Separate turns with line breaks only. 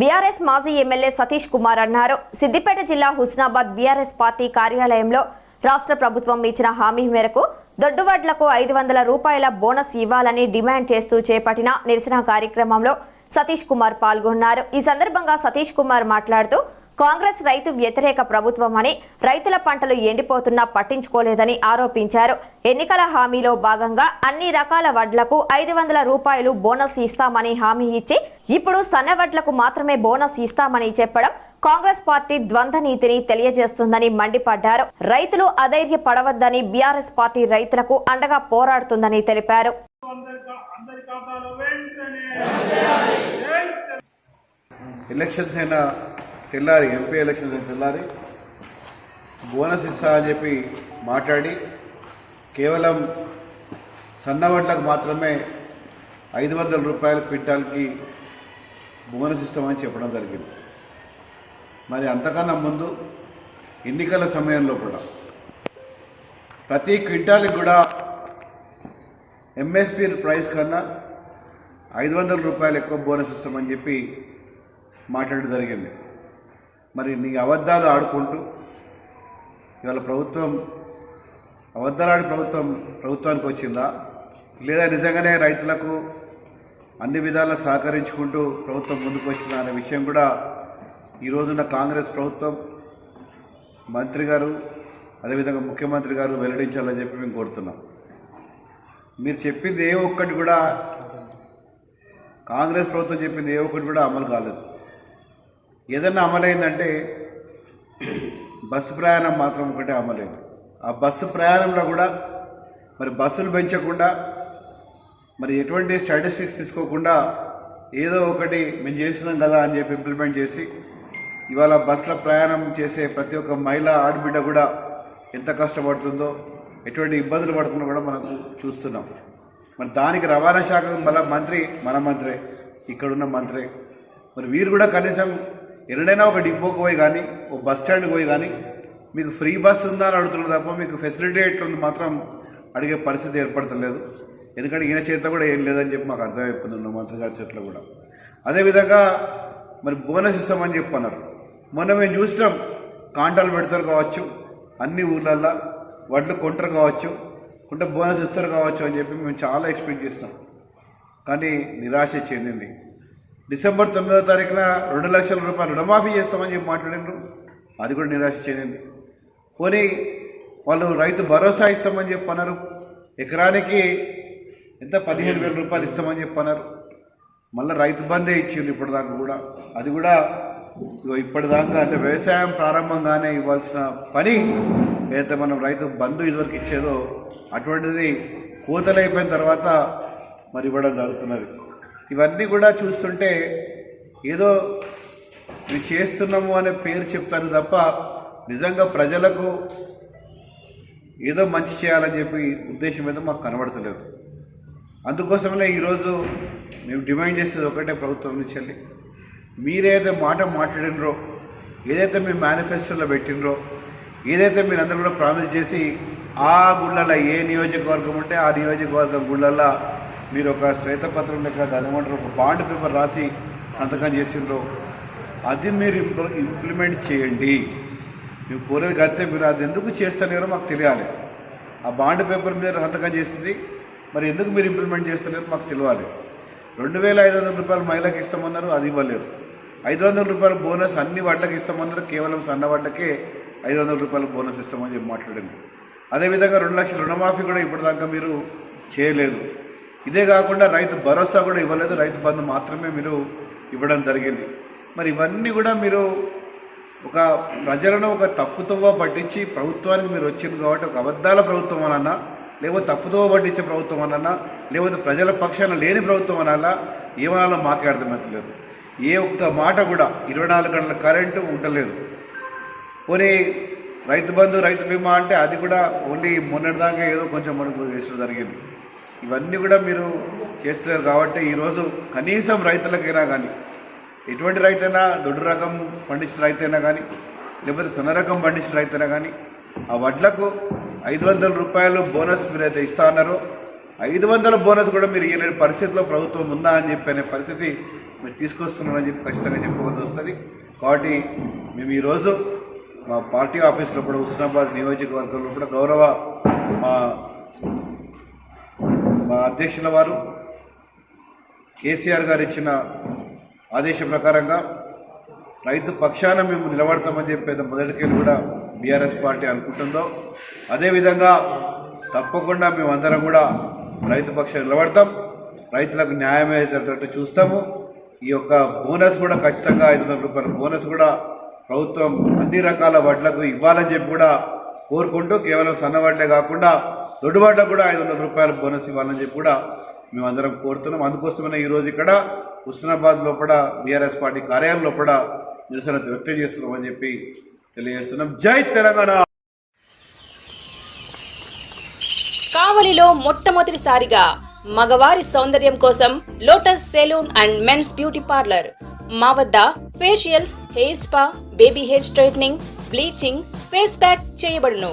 BRS మాజీ MLA Satish Kumar అన్నారు. సిద్దిపేట జిల్లా హుస్నాబాద్ బీఆర్ఎస్ పార్టీ కార్యాలయంలో రాష్ట్ర ప్రభుత్వం ఇచ్చిన హామీ మేరకు దొడ్డువడ్లకు ఐదు వందల రూపాయల బోనస్ ఇవ్వాలని డిమాండ్ చేస్తూ చేపట్టిన నిరసన కార్యక్రమంలో సతీష్ కుమార్ పాల్గొన్నారు. ఈ సందర్భంగా సతీష్ కుమార్ మాట్లాడుతూ కాంగ్రెస్ రైతు వ్యతిరేక ప్రభుత్వం అని రైతుల పంటలు ఎండిపోతున్నా పట్టించుకోలేదని ఆరోపించారు. ఎన్నికల హామీలో భాగంగా అన్ని రకాల వడ్లకు ఐదు వందల రూపాయలు బోనస్ ఇస్తామని హామీ ఇచ్చి ఇప్పుడు సన్న వడ్లకు మాత్రమే బోనస్ ఇస్తామని చెప్పడం కాంగ్రెస్ పార్టీ ద్వంద్వ నీతిని తెలియజేస్తుందని మండిపడ్డారు. రైతులు అధైర్య పడవద్దని బీఆర్ఎస్ పార్టీ రైతులకు అండగా పోరాడుతుందని తెలిపారు.
ఎలక్షన్స్ అయినా తెల్లారి ఎంపీ ఎలక్షన్ తెల్లారి బోనస్ ఇస్తా అని చెప్పి మాట్లాడి కేవలం సన్నవడ్లకు మాత్రమే ఐదు వందల రూపాయల క్వింటాల్కి బోనస్ ఇస్తామని చెప్పడం జరిగింది. మరి అంతకన్నా ముందు ఎన్నికల సమయంలో కూడా ప్రతి క్వింటాల్కి కూడా ఎంఎస్పి ప్రైస్ కన్నా ఐదు వందల రూపాయలు ఎక్కువ బోనస్ ఇస్తామని చెప్పి మాట్లాడడం జరిగింది. మరి నీ అబద్ధాలు ఆడుకుంటూ ఇవాళ ప్రభుత్వం అబద్ధాలాడి ప్రభుత్వం ప్రభుత్వానికి వచ్చిందా? లేదా నిజంగానే రైతులకు అన్ని విధాలా సహకరించుకుంటూ ప్రభుత్వం ముందుకు వచ్చిందా అనే విషయం కూడా ఈ రోజున కాంగ్రెస్ ప్రభుత్వం మంత్రి గారు అదేవిధంగా ముఖ్యమంత్రి గారు వెల్లడించాలని చెప్పి మేము కోరుతున్నాం. మీరు చెప్పింది ఏ ఒక్కటి కూడా కాంగ్రెస్ ప్రభుత్వం చెప్పింది ఏ ఒక్కటి కూడా అమలు కాలేదు. ఏదన్నా అమలైందంటే బస్సు ప్రయాణం మాత్రం ఒకటే అమలైంది. ఆ బస్సు ప్రయాణంలో కూడా మరి బస్సులు పెంచకుండా మరి ఎటువంటి స్టాటిస్టిక్స్ తీసుకోకుండా ఏదో ఒకటి మేము చేస్తున్నాం కదా అని చెప్పి ఇంప్లిమెంట్ చేసి ఇవాళ బస్సులో ప్రయాణం చేసే ప్రతి ఒక్క మహిళ ఆడబిడ్డ కూడా ఎంత కష్టపడుతుందో ఎటువంటి ఇబ్బందులు పడుతుందో కూడా మనకు చూస్తున్నాం. మరి దానికి రవాణా శాఖ మళ్ళీ మంత్రి మన మంత్రే ఇక్కడున్న మంత్రే. మరి వీరు కూడా కనీసం ఎన్నడైనా ఒక డిపోకి పోయి కానీ ఒక బస్ స్టాండ్కి పోయి కానీ మీకు ఫ్రీ బస్ ఉందా అని అడుగుతున్నారు తప్ప మీకు ఫెసిలిటీ ఎట్లుంది మాత్రం అడిగే పరిస్థితి ఏర్పడతలేదు. ఎందుకంటే ఈయన చేతిలో కూడా ఏం లేదని చెప్పి మాకు అర్థమైపోతుంది మంత్రి గారి చేతిలో కూడా. అదేవిధంగా మరి బోనస్ ఇస్తామని చెప్పి అన్నారు. మొన్న మేము చూసినాం కాంటాలు పెడతారు కావచ్చు అన్ని ఊర్లల్లో వడ్లు కొంటారు కావచ్చు కొంటే బోనస్ ఇస్తారు కావచ్చు అని చెప్పి మేము చాలా ఎక్స్పెక్ట్ చేస్తాం కానీ నిరాశ చెందింది. డిసెంబర్ తొమ్మిదో తారీఖున రెండు లక్షల రూపాయలు రుణమాఫీ చేస్తామని చెప్పి మాట్లాడినారు. అది కూడా నిరాశ చెందింది. పోనీ వాళ్ళు రైతు భరోసా ఇస్తామని చెప్పి అన్నారు. ఎకరానికి ఎంత? పదిహేను వేల రూపాయలు ఇస్తామని చెప్పి అన్నారు. మళ్ళీ రైతు బందే ఇచ్చింది ఇప్పటిదాకా కూడా. అది కూడా ఇగో ఇప్పటిదాకా అంటే వ్యవసాయం ప్రారంభంగానే ఇవ్వాల్సిన పని ఏదైతే మనం రైతు బంధు ఇదివరకు ఇచ్చేదో అటువంటిది కోతలైపోయిన తర్వాత మరి ఇవ్వడం జరుగుతున్నది. ఇవన్నీ కూడా చూస్తుంటే ఏదో ఇవి చేస్తున్నాము అనే పేరు చెప్తాను తప్ప నిజంగా ప్రజలకు ఏదో మంచి చేయాలని చెప్పి ఉద్దేశం ఏదో మాకు కనబడతలేదు. అందుకోసమే ఈరోజు మేము డిమాండ్ చేసేది ఒకటే ప్రభుత్వం నుంచి వెళ్ళి మీరేదైతే మాట మాట్లాడినరో ఏదైతే మీ మేనిఫెస్టోలో పెట్టినరో ఏదైతే మీరు అందరూ కూడా ప్రామిస్ చేసి ఆ గుళ్ళల్లో ఏ నియోజకవర్గం ఉంటే ఆ నియోజకవర్గం గుళ్ళల్లో మీరు ఒక శ్వేతపత్రం లెక్క దాని ఏమంటారు ఒక బాండ్ పేపర్ రాసి సంతకం చేసిండ్రో. అది మీరు ఇంప్ల- ఇంప్లిమెంట్ చేయండి. మేము కోరేది కడితే మీరు అది ఎందుకు చేస్తలేరో మాకు తెలియాలి. ఆ బాండ్ పేపర్ మీద సంతకం చేసింది మరి ఎందుకు మీరు ఇంప్లిమెంట్ చేస్తలేరు మాకు తెలియాలి. రెండు వేల ఐదు వందల రూపాయలు మహిళకి ఇస్తామన్నారు అది ఇవ్వలేరు. ఐదు వందల రూపాయల బోనస్ అన్ని వడ్లకి ఇస్తామన్నారు కేవలం సన్న వాటికే ఐదు వందల రూపాయల బోనస్ ఇస్తామని చెప్పి మాట్లాడింది. అదేవిధంగా రెండు లక్షల రుణమాఫీ కూడా ఇప్పటిదాకా మీరు చేయలేదు. ఇదే కాకుండా రైతు భరోసా కూడా ఇవ్వలేదు. రైతు బంధు మాత్రమే మీరు ఇవ్వడం జరిగింది. మరి ఇవన్నీ కూడా మీరు ఒక ప్రజలను ఒక తప్పుతోవ పట్టించి ప్రభుత్వానికి మీరు వచ్చింది కాబట్టి ఒక అబద్ధాల ప్రభుత్వం అనన్నా లేకపోతే తప్పుతోవ పట్టించే ప్రభుత్వం అనన్నా లేకపోతే ప్రజల పక్షాన లేని ప్రభుత్వం అనాలా ఏమనాలో మాకే ఏ ఒక్క మాట కూడా ఇరవై నాలుగు గంటల కరెంటు ఉండలేదు. పోనీ రైతు బంధు రైతు బీమా అంటే అది కూడా ఓన్లీ మొన్నటిదాకా ఏదో కొంచెం మనకు వేసడం జరిగింది. ఇవన్నీ కూడా మీరు చేస్తున్నారు కాబట్టి ఈరోజు కనీసం రైతులకైనా కానీ ఎటువంటి రైతైనా దొడ్డు రకం పండించిన రైతైనా కానీ లేకపోతే సన్న రకం పండించిన రైతైనా కానీ ఆ వడ్లకు ఐదు వందల రూపాయలు బోనస్ మీరైతే ఇస్తా అన్నారో ఐదు వందల బోనస్ కూడా మీరు ఇవ్వలేని పరిస్థితిలో ప్రభుత్వం ఉందా అని చెప్పి అనే పరిస్థితి మీరు తీసుకొస్తున్నారని చెప్పి ఖచ్చితంగా చెప్పుకోవాల్సి వస్తుంది. కాబట్టి మేము ఈరోజు మా పార్టీ ఆఫీస్లో కూడా హుస్నాబాద్ నియోజకవర్గంలో కూడా గౌరవ మా మా అధ్యక్షుల వారు కేసీఆర్ గారు ఇచ్చిన ఆదేశం ప్రకారంగా రైతు పక్షాన మేము నిలబడతామని చెప్పేది మొదటికెళ్ళి కూడా బీఆర్ఎస్ పార్టీ అనుకుంటుందో అదేవిధంగా తప్పకుండా మేమందరం కూడా రైతు పక్షాన్ని నిలబడతాం. రైతులకు న్యాయం అయ్యేటట్టు చూస్తాము. ఈ యొక్క బోనస్ కూడా ఖచ్చితంగా ఐదు వందల రూపాయల బోనస్ కూడా ప్రభుత్వం అన్ని రకాల వడ్లకు ఇవ్వాలని చెప్పి కూడా కోరుకుంటూ కేవలం సన్న వడ్లే కాకుండా దొడ్డు కూడా ఐదు వందల రూపాయల బోనస్ ఇవ్వాలని చెప్పి కూడా మేమందరం కోరుతున్నాం. అందుకోసమే ఈరోజు ఇక్కడ హుస్నాబాద్ లోపల బీఆర్ఎస్ పార్టీ కార్యాలయం లోపల నిరసన వ్యక్తం చేస్తున్నామని చెప్పి తెలియజేస్తున్నాం. జై తెలంగాణ!
కావలిలో మొట్టమొదటిసారిగా మగవారి సౌందర్యం కోసం lotus salon and men's beauty parlour. మా వద్ద facials hair spa baby hair straightening bleaching face pack చేయబడును.